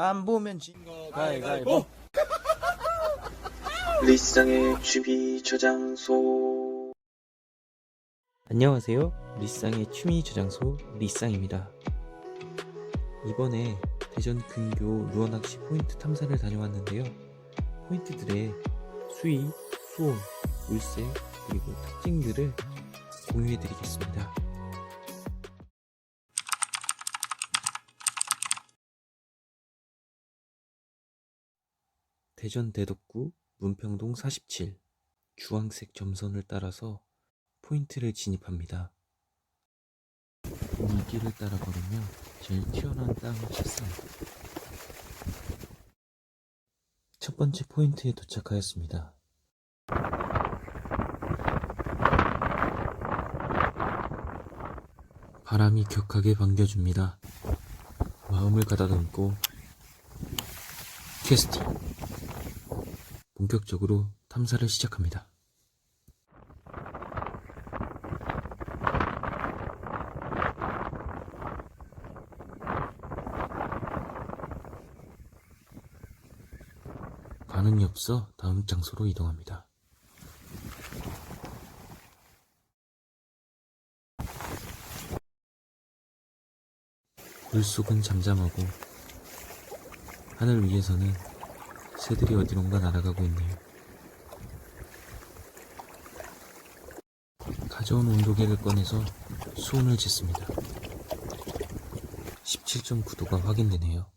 안 보면 진거 가위가위보 리쌍의 취미 저장소 안녕하세요. 리쌍의 취미 저장소 리쌍입니다. 이번에 대전 근교 루어낚시 포인트 탐사를 다녀왔는데요. 포인트들의 수위, 수온, 물색, 그리고 특징들을 공유해드리겠습니다. 대전 대덕구 문평동 47 주황색 점선을 따라서 포인트를 진입합니다. 이 길을 따라 걸으면 제일 튀어나온 땅을 찾습니다. 첫 번째 포인트에 도착하였습니다. 바람이 격하게 반겨줍니다. 마음을 가다듬고 캐스팅 본격적으로 탐사를 시작합니다. 반응이 없어 다음 장소로 이동합니다. 물속은 잠잠하고 하늘 위에서는 새들이 어디론가 날아가고 있네요. 가져온 온도계를 꺼내서 수온을 쟀습니다. 17.9도가 확인되네요.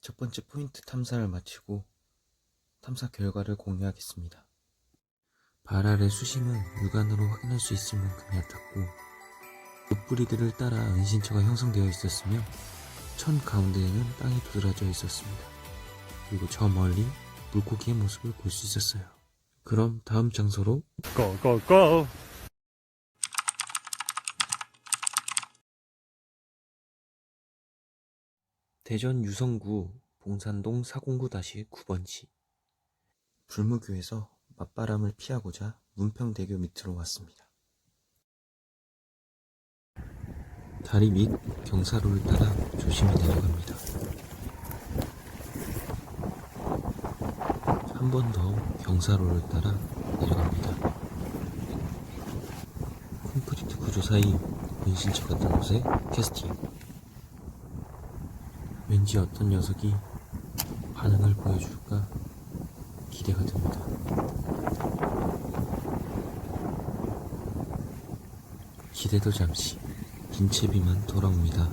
첫 번째 포인트 탐사를 마치고 탐사 결과를 공유하겠습니다. 발 아래 수심은 육안으로 확인할 수 있을 만큼 얕았고 잎뿌리들을 따라 은신처가 형성되어 있었으며 천 가운데에는 땅이 도드라져 있었습니다. 그리고 저 멀리 물고기의 모습을 볼 수 있었어요. 그럼 다음 장소로 고고고 대전 유성구 봉산동 409-9번지 불무교에서 맞바람을 피하고자 문평대교 밑으로 왔습니다. 다리 밑 경사로를 따라 조심히 내려갑니다. 한 번 더 경사로를 따라 내려갑니다. 콘크리트 구조 사이 은신처 같은 곳에 캐스팅 왠지 어떤 녀석이 반응을 보여줄까 기대가 됩니다. 기대도 잠시 김채비만 돌아옵니다.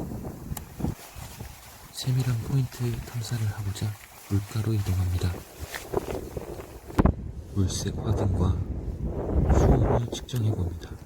세밀한 포인트 탐사를 하고자 물가로 이동합니다. 물색 확인과 수온을 측정해 봅니다.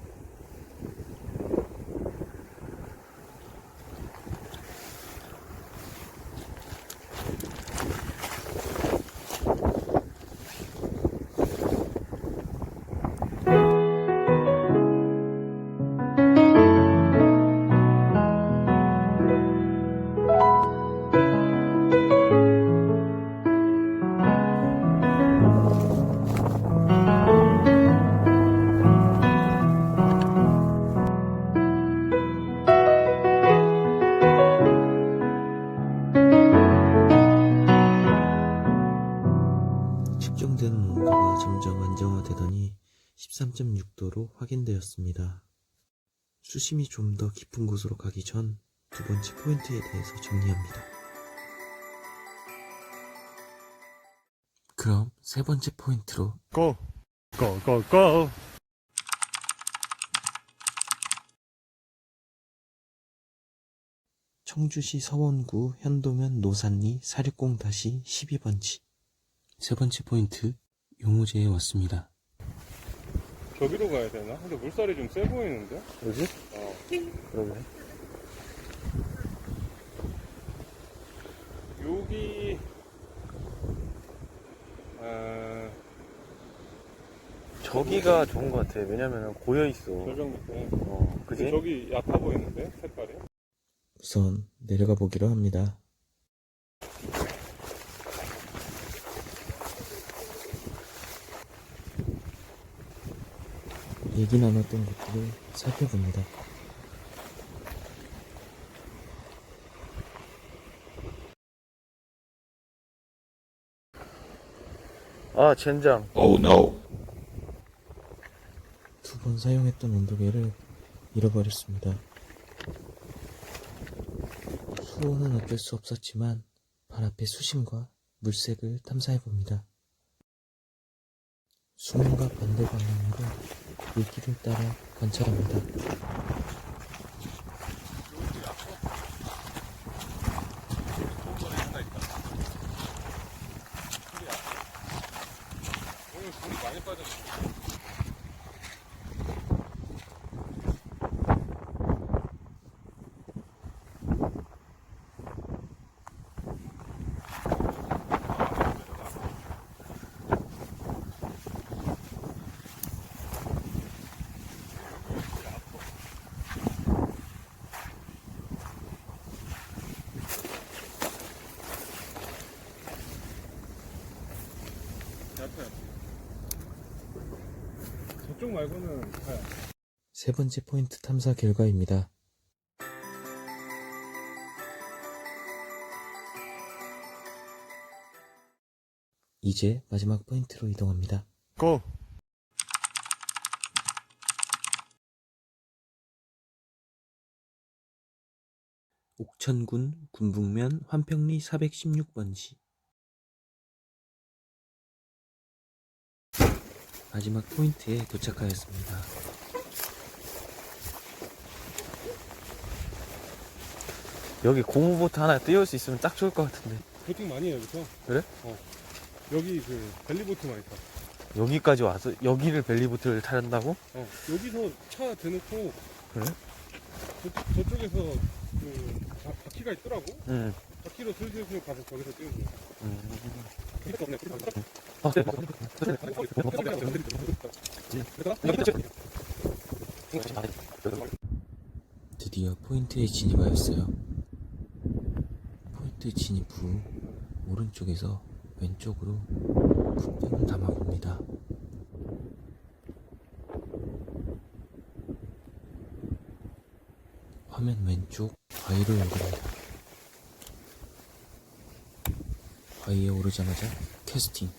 수심이 좀 더 깊은 곳으로 가기 전 두 번째 포인트에 대해서 정리합니다. 그럼 세 번째 포인트로 고 고 고 고 청주시 서원구 현도면 노산리 460-12번지 세 번째 포인트 용호제에 왔습니다. 저기로 가야 되나? 근데 물살이 좀 세 보이는데? 여기? 어. 그러게 여기, 아, 저기가 좋은 것 같아 왜냐면 고여 있어 저 정도. 어 그지? 저기 얕아 보이는데? 색깔이? 우선 내려가 보기로 합니다. 얘기 나눴던 것들을 살펴봅니다. 아, 젠장. Oh no. 두 번 사용했던 온도계를 잃어버렸습니다. 수호는 어쩔 수 없었지만 발 앞의 수심과 물색을 탐사해봅니다. 수문과 반대 방향으로 물길을 따라 관찰합니다. 많이 빠졌어. 쪽 말고는 다세 번째 포인트 탐사 결과입니다. 이제 마지막 포인트로 이동합니다. 고! 옥천군 군북면 환평리 416번지 마지막 포인트에 도착하였습니다. 여기 고무보트 하나 띄울 수 있으면 딱 좋을 것 같은데 보팅 많이 해요, 여기서. 그래? 어. 여기 그 벨리보트 많이 타. 여기까지 와서 여기를 벨리보트를 타는다고? 어. 여기서 차 대놓고 그래? 저, 저쪽에서 그 바, 바퀴가 있더라고. 응 바퀴로 슬슬슬 가서 저기서 띄우고. 아, 네. 드디어 포인트에 진입하였어요. 포인트 진입 후 오른쪽에서 왼쪽으로 국병을 담아봅니다. 화면 왼쪽 바위로 연결합니다. 바위에 오르자마자 캐스팅.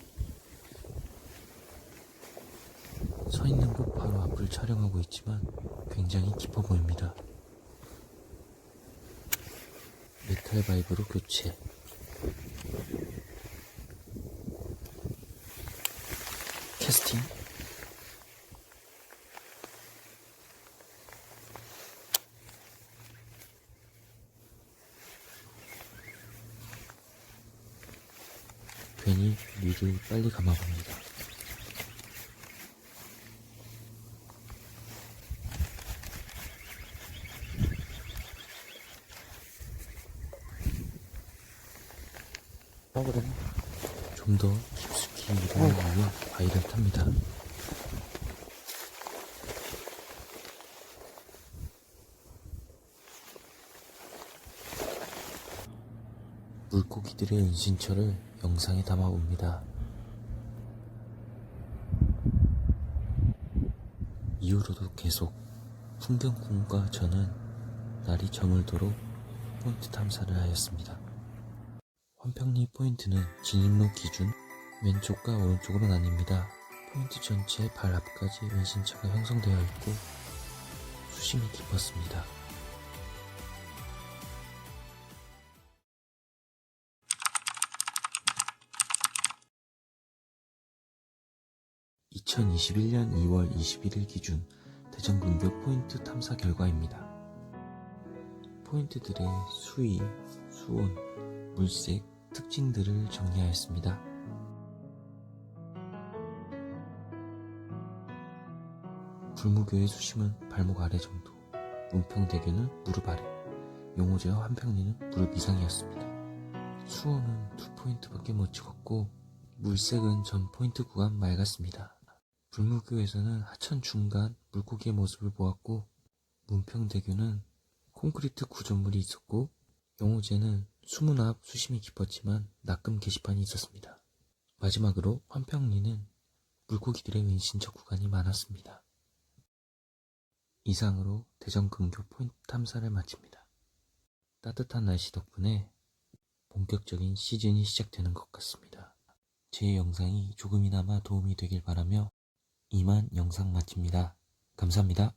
서 있는 곳 바로 앞을 촬영하고 있지만 굉장히 깊어 보입니다. 메탈 바이브로 교체. 캐스팅. 괜히 릴을 빨리 감아봅니다. 좀 더 깊숙이 이동을 위해 바위를 탑니다. 물고기들의 은신처를 영상에 담아 봅니다. 이후로도 계속 풍경군과 저는 날이 저물도록 포인트 탐사를 하였습니다. 환평리 포인트는 진입로 기준 왼쪽과 오른쪽으로 나뉩니다. 포인트 전체 발 앞까지 은신처가 형성되어 있고 수심이 깊었습니다. (2021년 2월 21일) 기준 대전 근교 포인트 탐사 결과입니다. 포인트들의 수위, 수온, 물색, 특징들을 정리하였습니다. 불무교의 수심은 발목 아래 정도, 문평대교는 무릎 아래, 용호제와 한평리는 무릎 이상이었습니다. 수온은 두 포인트밖에 못 찍었고 물색은 전 포인트 구간 맑았습니다. 불무교에서는 하천 중간 물고기의 모습을 보았고 문평대교는 콘크리트 구조물이 있었고 용호제는 수문 앞 수심이 깊었지만 낙금 게시판이 있었습니다. 마지막으로 환평리는 물고기들의 은신처 구간이 많았습니다. 이상으로 대전 근교 포인트 탐사를 마칩니다. 따뜻한 날씨 덕분에 본격적인 시즌이 시작되는 것 같습니다. 제 영상이 조금이나마 도움이 되길 바라며 이만 영상 마칩니다. 감사합니다.